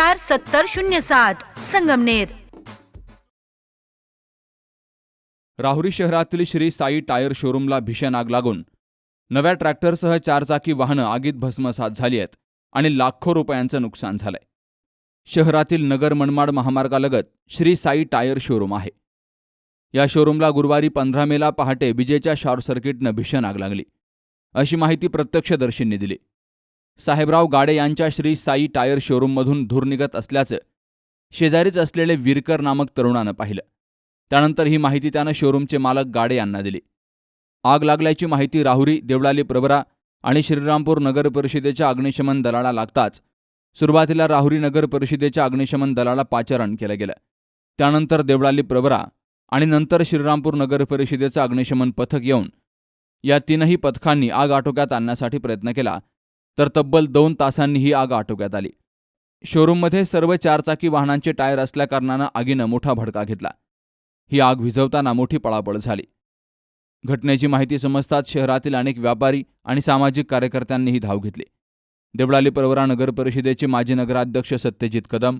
चार सत्तर शून्य सात संगमनेर. राहुरी शहरातील श्री साई टायर शोरूमला भीषण आग लागून नव्या ट्रॅक्टरसह चारचाकी वाहनं आगीत भस्मसात झाली आहेत आणि लाखो रुपयांचं नुकसान झालंय. शहरातील नगर मनमाड महामार्गालगत श्री साई टायर शोरूम आहे. या शोरूमला गुरुवारी पंधरा मेला पहाटे विजेच्या शॉर्ट सर्किटनं भीषण आग लागली. अशी माहिती प्रत्यक्षदर्शींनी दिली. साहेबराव गाडे यांच्या श्री साई टायर शोरूममधून धूर निघत असल्याचं शेजारीच असलेले विरकर नामक तरुणानं पाहिलं. त्यानंतर ही माहिती त्यानं शोरूमचे मालक गाडे यांना दिली. आग लागल्याची माहिती राहुरी देवळाली प्रवरा आणि श्रीरामपूर नगर परिषदेच्या अग्निशमन दलाला लागताच सुरुवातीला राहुरी नगर परिषदेच्या अग्निशमन दलाला पाचारण केलं गेलं. त्यानंतर देवळाली प्रवरा आणि नंतर श्रीरामपूर नगर परिषदेचं अग्निशमन पथक येऊन या तीनही पथकांनी आग आटोक्यात आणण्यासाठी प्रयत्न केला तर तब्बल दोन तासांनी ही आग आटोक्यात आली. शोरूममध्ये सर्व चारचाकी वाहनांचे टायर असल्याकारणानं आगीनं मोठा भडका घेतला. ही आग विझवताना मोठी पळापळ झाली. घटनेची माहिती समजताच शहरातील अनेक व्यापारी आणि सामाजिक कार्यकर्त्यांनीही धाव घेतली. देवळाली परवरा नगर परिषदेचे माजी नगराध्यक्ष सत्यजित कदम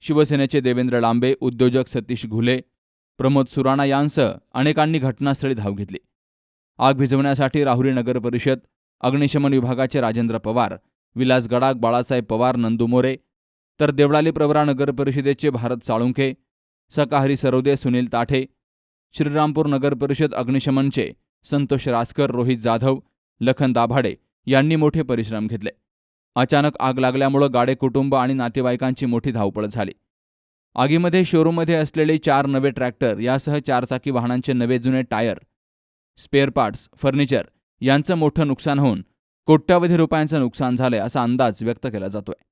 शिवसेनेचे देवेंद्र लांबे उद्योजक सतीश घुले प्रमोद सुराणा यांसह अनेकांनी घटनास्थळी धाव घेतली. आग भिजवण्यासाठी राहुरी नगर परिषद अग्निशमन विभागाचे राजेंद्र पवार विलास गडाक बाळासाहेब पवार नंदू मोरे तर देवळाली प्रवरा नगर परिषदेचे भारत साळुंखे सकाहरी सरोदे सुनील ताठे श्रीरामपूर नगर परिषद अग्निशमनचे संतोष रासकर रोहित जाधव लखन दाभाडे यांनी मोठे परिश्रम घेतले. अचानक आग लागल्यामुळं गाडे कुटुंब आणि नातेवाईकांची मोठी धावपळ झाली. आगीमध्ये शोरूममध्ये असलेले चार नवे ट्रॅक्टर यासह चारचाकी वाहनांचे नवे जुने टायर स्पेअर पार्ट्स फर्निचर यांचं मोठं नुकसान होऊन कोट्यावधी रुपयांचं नुकसान झालंय असा अंदाज व्यक्त केला जातोय.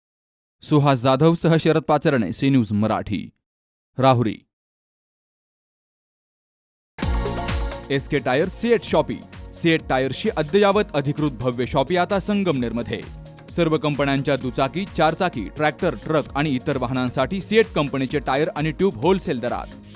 Suhas जाधवसह Sharad Pacharane C news Marathi Rahuri. S K tyre CEAT shoppe CEAT टायर्सची अद्ययावत अधिकृत भव्य शॉपी आता संगमनेरमध्ये. सर्व कंपन्यांच्या दुचाकी चारचाकी ट्रॅक्टर ट्रक आणि इतर वाहनांसाठी सीएट कंपनीचे टायर आणि ट्यूब होलसेल दरात.